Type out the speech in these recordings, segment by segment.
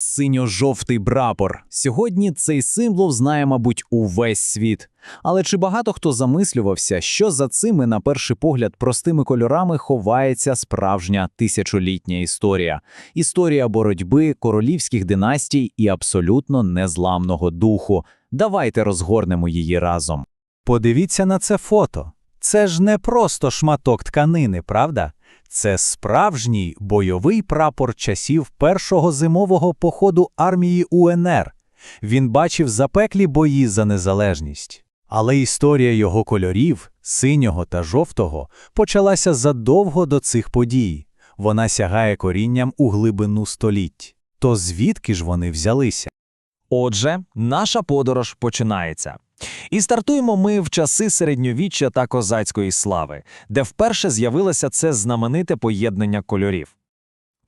Синьо-жовтий прапор. Сьогодні цей символ знає, мабуть, увесь світ. Але чи багато хто замислювався, що за цими, на перший погляд, простими кольорами ховається справжня тисячолітня історія? Історія боротьби, королівських династій і абсолютно незламного духу. Давайте розгорнемо її разом. Подивіться на це фото. Це ж не просто шматок тканини, правда? Це справжній бойовий прапор часів першого зимового походу армії УНР. Він бачив запеклі бої за незалежність. Але історія його кольорів, синього та жовтого, почалася задовго до цих подій. Вона сягає корінням у глибину століть. То звідки ж вони взялися? Отже, наша подорож починається. І стартуємо ми в часи середньовіччя та козацької слави, де вперше з'явилося це знамените поєднання кольорів.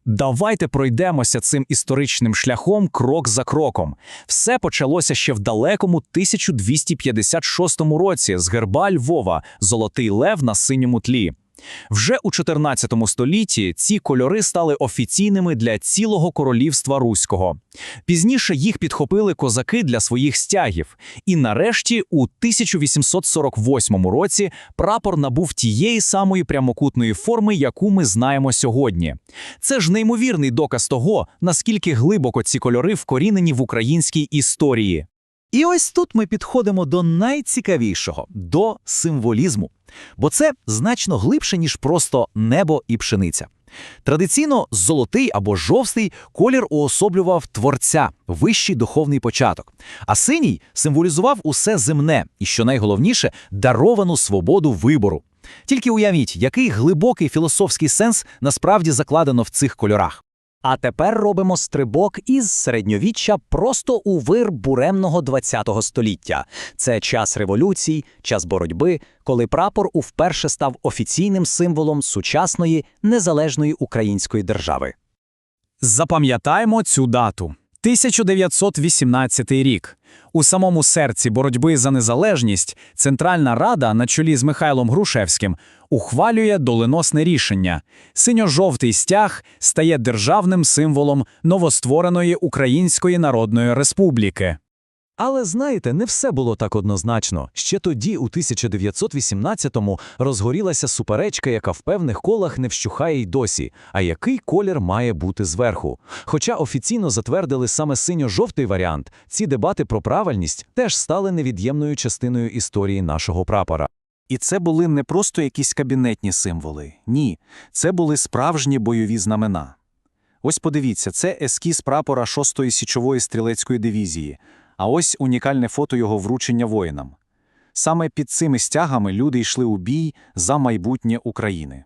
Давайте пройдемося цим історичним шляхом крок за кроком. Все почалося ще в далекому 1256 році з герба Львова Золотий лев на синьому тлі. Вже у 14 столітті ці кольори стали офіційними для цілого королівства руського. Пізніше їх підхопили козаки для своїх стягів. І нарешті, у 1848 році, прапор набув тієї самої прямокутної форми, яку ми знаємо сьогодні. Це ж неймовірний доказ того, наскільки глибоко ці кольори вкорінені в українській історії. І ось тут ми підходимо до найцікавішого до символізму. Бо це значно глибше, ніж просто небо і пшениця. Традиційно золотий або жовтий колір уособлював творця, вищий духовний початок, а синій символізував усе земне і, що найголовніше, даровану свободу вибору. Тільки уявіть, який глибокий філософський сенс насправді закладено в цих кольорах. А тепер робимо стрибок із середньовіччя просто у вир буремного ХХ століття. Це час революцій, час боротьби, коли прапор вперше став офіційним символом сучасної незалежної української держави. Запам'ятаємо цю дату. 1918 рік. У самому серці боротьби за незалежність Центральна Рада на чолі з Михайлом Грушевським ухвалює доленосне рішення. Синьо-жовтий стяг стає державним символом новоствореної Української Народної Республіки. Але знаєте, не все було так однозначно. Ще тоді, у 1918-му, розгорілася суперечка, яка в певних колах не вщухає й досі. А який колір має бути зверху? Хоча офіційно затвердили саме синьо-жовтий варіант, ці дебати про правильність теж стали невід'ємною частиною історії нашого прапора. І це були не просто якісь кабінетні символи. Ні, це були справжні бойові знамена. Ось подивіться, це ескіз прапора 6-ї січової стрілецької дивізії, а ось унікальне фото його вручення воїнам. Саме під цими стягами люди йшли у бій за майбутнє України.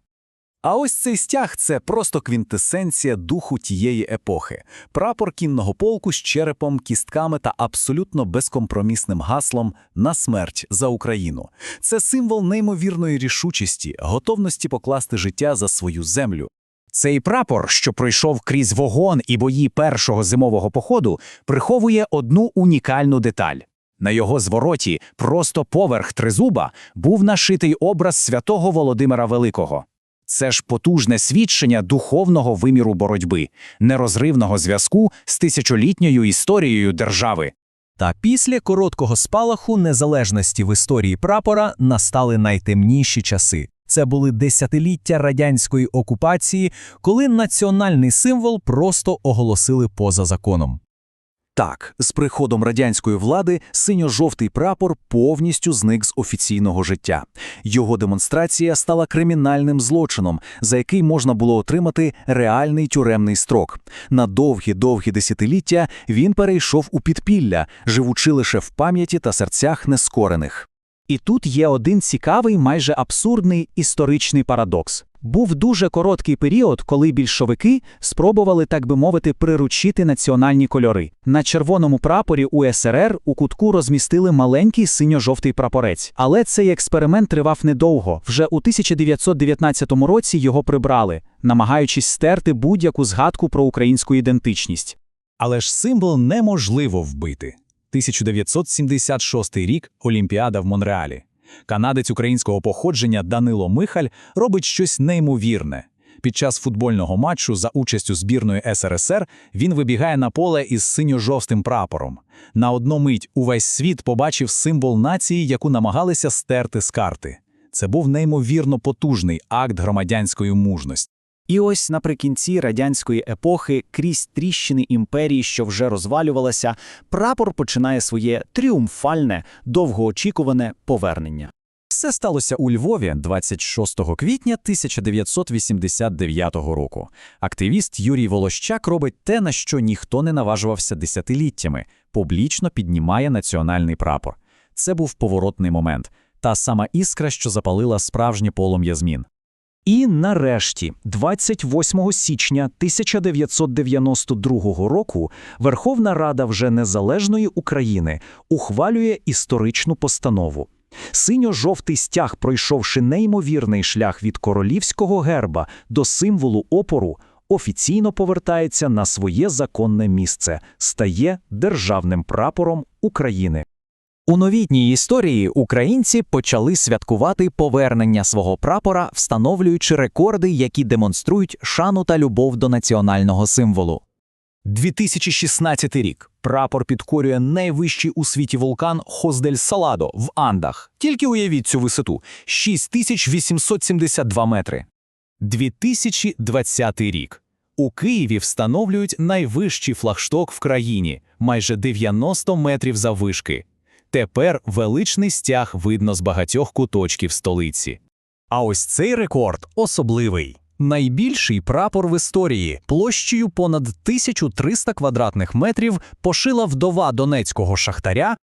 А ось цей стяг це просто квінтесенція духу тієї епохи. Прапор кінного полку з черепом, кістками та абсолютно безкомпромісним гаслом на смерть за Україну. Це символ неймовірної рішучості, готовності покласти життя за свою землю. Цей прапор, що пройшов крізь вогон і бої першого зимового походу, приховує одну унікальну деталь. На його звороті, просто поверх тризуба, був нашитий образ святого Володимира Великого. Це ж потужне свідчення духовного виміру боротьби, нерозривного зв'язку з тисячолітньою історією держави. Та після короткого спалаху незалежності в історії прапора настали найтемніші часи. Це були десятиліття радянської окупації, коли національний символ просто оголосили поза законом. Так, з приходом радянської влади синьо-жовтий прапор повністю зник з офіційного життя. Його демонстрація стала кримінальним злочином, за який можна було отримати реальний тюремний строк. На довгі-довгі десятиліття він перейшов у підпілля, живучи лише в пам'яті та серцях нескорених. І тут є один цікавий, майже абсурдний історичний парадокс. Був дуже короткий період, коли більшовики спробували, так би мовити, приручити національні кольори. На червоному прапорі УСРР у кутку розмістили маленький синьо-жовтий прапорець. Але цей експеримент тривав недовго. Вже у 1919 році його прибрали, намагаючись стерти будь-яку згадку про українську ідентичність. Але ж символ неможливо вбити. 1976 рік Олімпіада в Монреалі. Канадець українського походження Данило Михаль робить щось неймовірне. під час футбольного матчу за участю збірної СРСР він вибігає на поле із синьо-жовтим прапором. На одну мить увесь світ побачив символ нації, яку намагалися стерти з карти. Це був неймовірно потужний акт громадянської мужності. І ось наприкінці радянської епохи, крізь тріщини імперії, що вже розвалювалася, прапор починає своє тріумфальне, довгоочікуване повернення. Все сталося у Львові 26 квітня 1989 року. Активіст Юрій Волощак робить те, на що ніхто не наважувався десятиліттями – публічно піднімає національний прапор. Це був поворотний момент, та сама іскра, що запалила справжнє полум'я змін. І нарешті, 28 січня 1992 року, Верховна Рада вже незалежної України ухвалює історичну постанову. Синьо-жовтий стяг, пройшовши неймовірний шлях від королівського герба до символу опору, офіційно повертається на своє законне місце, стає державним прапором України. У новітній історії українці почали святкувати повернення свого прапора, встановлюючи рекорди, які демонструють шану та любов до національного символу. 2016 рік. Прапор підкорює найвищий у світі вулкан Хоздель Саладо в Андах. Тільки уявіть цю висоту – 6872 метри. 2020 рік. У Києві встановлюють найвищий флагшток в країні – майже 90 метрів заввишки. Тепер величний стяг видно з багатьох куточків столиці. А ось цей рекорд особливий. Найбільший прапор в історії площею понад 1300 квадратних метрів пошила вдова донецького шахтаря.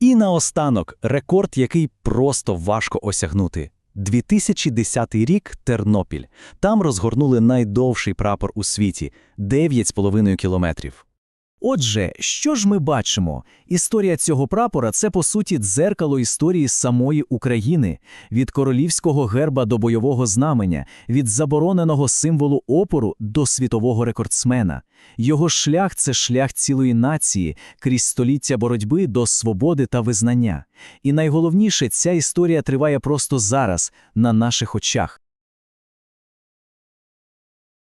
І наостанок рекорд, який просто важко осягнути. 2010 рік Тернопіль. Там розгорнули найдовший прапор у світі 9,5 кілометрів. Отже, що ж ми бачимо? Історія цього прапора – це, по суті, дзеркало історії самої України. Від королівського герба до бойового знаменя, від забороненого символу опору до світового рекордсмена. Його шлях – це шлях цілої нації, крізь століття боротьби до свободи та визнання. І найголовніше, ця історія триває просто зараз, на наших очах.